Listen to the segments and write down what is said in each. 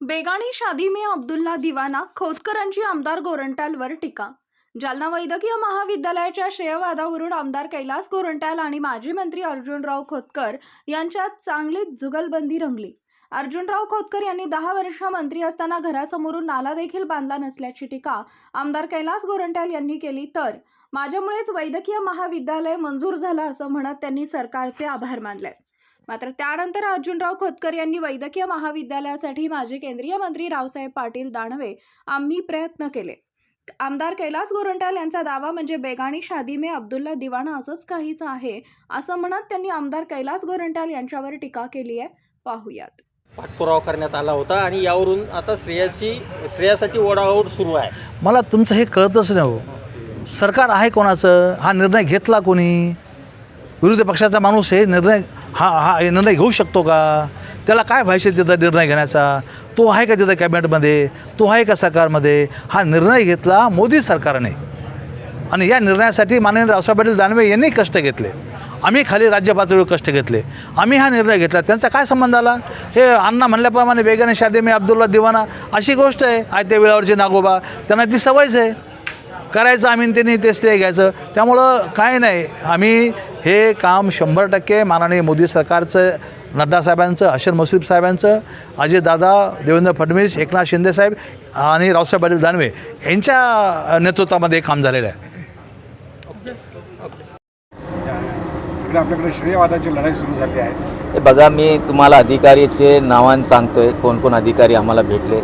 बेगाणी शादी में अब्दुल्ला दिवाना खोतकरांची आमदार गोरंट्यालवर टीका. जालना वैद्यकीय महाविद्यालयाच्या श्रेयवादावरून आमदार कैलास गोरंट्याल आणि माजी मंत्री अर्जुनराव खोतकर यांच्यात चांगलीच जुगलबंदी रंगली. अर्जुनराव खोतकर यांनी दहा वर्ष मंत्री असताना घरासमोरून नाला देखील बांधला नसल्याची टीका आमदार कैलास गोरंट्याल यांनी केली तर माझ्यामुळेच वैद्यकीय महाविद्यालय मंजूर झालं असं म्हणत त्यांनी सरकारचे आभार मानले. मात्र त्यानंतर अर्जुनराव खोतकर यांनी वैद्यकीय महाविद्यालयासाठी माजी केंद्रीय मंत्री रावसाहेब पाटील दानवे आम्ही प्रयत्न केले. आमदार कैलास गोरंट्याल यांचा दावा म्हणजे बेगाणी शादी में अब्दुल्ला दिवाना असंच काहीच आहे असं म्हणत त्यांनी आमदार कैलास गोरंट्याल यांच्यावर टीका केली आहे. पाहूयात. पाठपुरावा करण्यात आला होता आणि यावरून आता श्रेयाची श्रेयासाठी ओढाओढ सुरू आहे. मला तुमचं हे कळतच नाही हो. सरकार आहे कोणाचं? हा निर्णय घेतला कोणी? विरोधी पक्षाचा माणूस हे निर्णय हा हा हे निर्णय घेऊ शकतो का? त्याला काय व्हायचे तिथं निर्णय घेण्याचा? तो आहे का तिथं कॅबिनेटमध्ये? तो आहे का सरकारमध्ये? हा निर्णय घेतला मोदी सरकारने. आणि या निर्णयासाठी माननीय रावसाहेब पाटील दानवे यांनी कष्ट घेतले. आम्ही खाली राज्य पातळीवर कष्ट घेतले. आम्ही हा निर्णय घेतला. त्यांचा काय संबंध आला? हे अण्णा म्हणल्याप्रमाणे वेगाने शादी मी अब्दुल्ला दिवाना अशी गोष्ट आहे. आयत्या वेळावरचे नागोबा. त्यांना ती सवयच आहे. करायचं आम्ही त्यांनी ते श्रेय घ्यायचं. त्यामुळं काय नाही आम्ही हे काम शंभर टक्के माननीय मोदी सरकारचं नड्डा साहेबांचं हसन मुश्रीफ साहेबांचं अजितदादा देवेंद्र फडणवीस एकनाथ शिंदेसाहेब आणि रावसाहेब पाटील दानवे यांच्या नेतृत्वामध्ये हे काम झालेलं आहे. आपल्याकडे श्रेयवादाची लढाई सुरू झाली आहे. हे बघा मी तुम्हाला अधिकारीचे नावान सांगतोय कोण कोण अधिकारी आम्हाला भेटले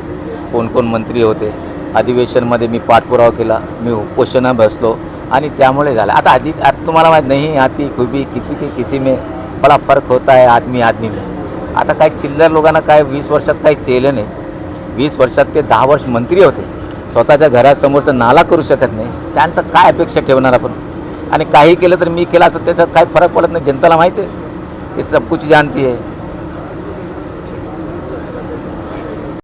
कोण कोण मंत्री होते. अधिवेशनमध्ये मी पाठपुरावा केला मी उपोषणं बसलो आणि त्यामुळे झालं. आता अधिक आता तुम्हाला माहीत नाही आती खुबी किसी के किसी में बडा फरक होता आहे आदमी आदमी में. आता काही चिल्लर लोकांना काय वीस वर्षात काही केलं नाही. वीस वर्षात ते दहा वर्ष मंत्री होते. स्वतःच्या घरासमोरचा नाला करू शकत नाही. त्यांचं काय अपेक्षा ठेवणार आपण? आणि काही केलं तर मी केलं असं त्याचा काय फरक पडत नाही. जनताला माहिती आहे. ये सब कुछ जानती आहे